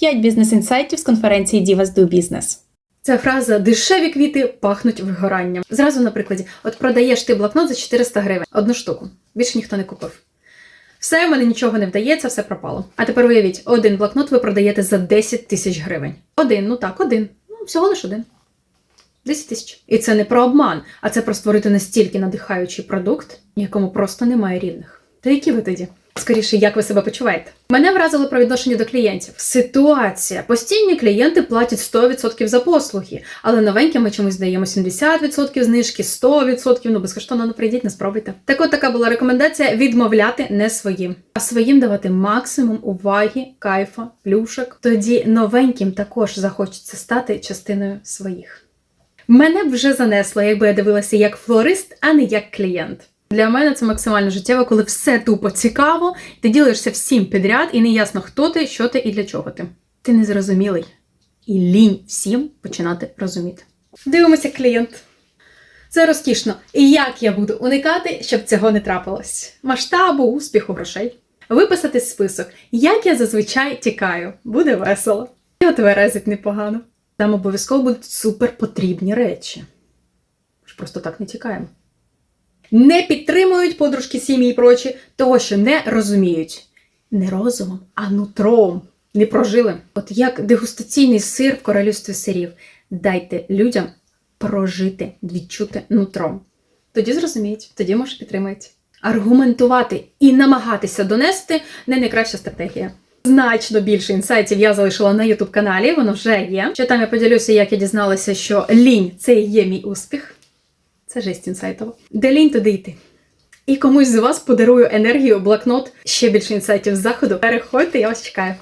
5 бізнес-інсайтів з конференції Divas Do Business. Ця фраза дешеві квіти пахнуть вигоранням. Зразу на прикладі: от продаєш ти блокнот за 400 гривень, одну штуку. Більше ніхто не купив. Все, в мене нічого не вдається, все пропало. А тепер уявіть, один блокнот ви продаєте за 10 тисяч гривень. Один, ну так, один. Ну, всього лиш один. 10 тисяч. І це не про обман, а це про створити настільки надихаючий продукт, якому просто немає рівних. То які ви тоді? Скоріше, як ви себе почуваєте? Мене вразило про відношення до клієнтів. Ситуація. Постійні клієнти платять 100% за послуги, але новеньким ми чомусь даємо 70% знижки, 100%, ну безкоштовно не прийдіть, не спробуйте. Так от така була рекомендація відмовляти не своїм, а своїм давати максимум уваги, кайфа, плюшок. Тоді новеньким також захочеться стати частиною своїх. Мене б вже занесло, якби я дивилася як флорист, а не як клієнт. Для мене це максимально життєво, коли все тупо цікаво, ти ділишся всім підряд, і не ясно, хто ти, що ти і для чого ти. Ти незрозумілий. І лінь всім починати розуміти. Дивимося, клієнт. Це розкішно. І як я буду уникати, щоб цього не трапилось? Масштабу, успіху, грошей. Виписати список, як я зазвичай тікаю. Буде весело. І от верезить непогано. Там обов'язково будуть суперпотрібні речі. Ми ж просто так не тікаємо. Не підтримують подружки сім'ї і прочі, того, що не розуміють. Не розумом, а нутром. Не прожили. От як дегустаційний сир в королівстві сирів. Дайте людям прожити, відчути нутром. Тоді зрозуміють, тоді може підтримають. Аргументувати і намагатися донести не найкраща стратегія. Значно більше інсайтів я залишила на youtube каналі, воно вже є. Що там я поділюся, як я дізналася, що лінь це є мій успіх. Це жесть інсайтово. Де лінь, туди йти. І комусь з вас подарую енергію, блокнот, ще більше інсайтів з заходу. Переходьте, я вас чекаю.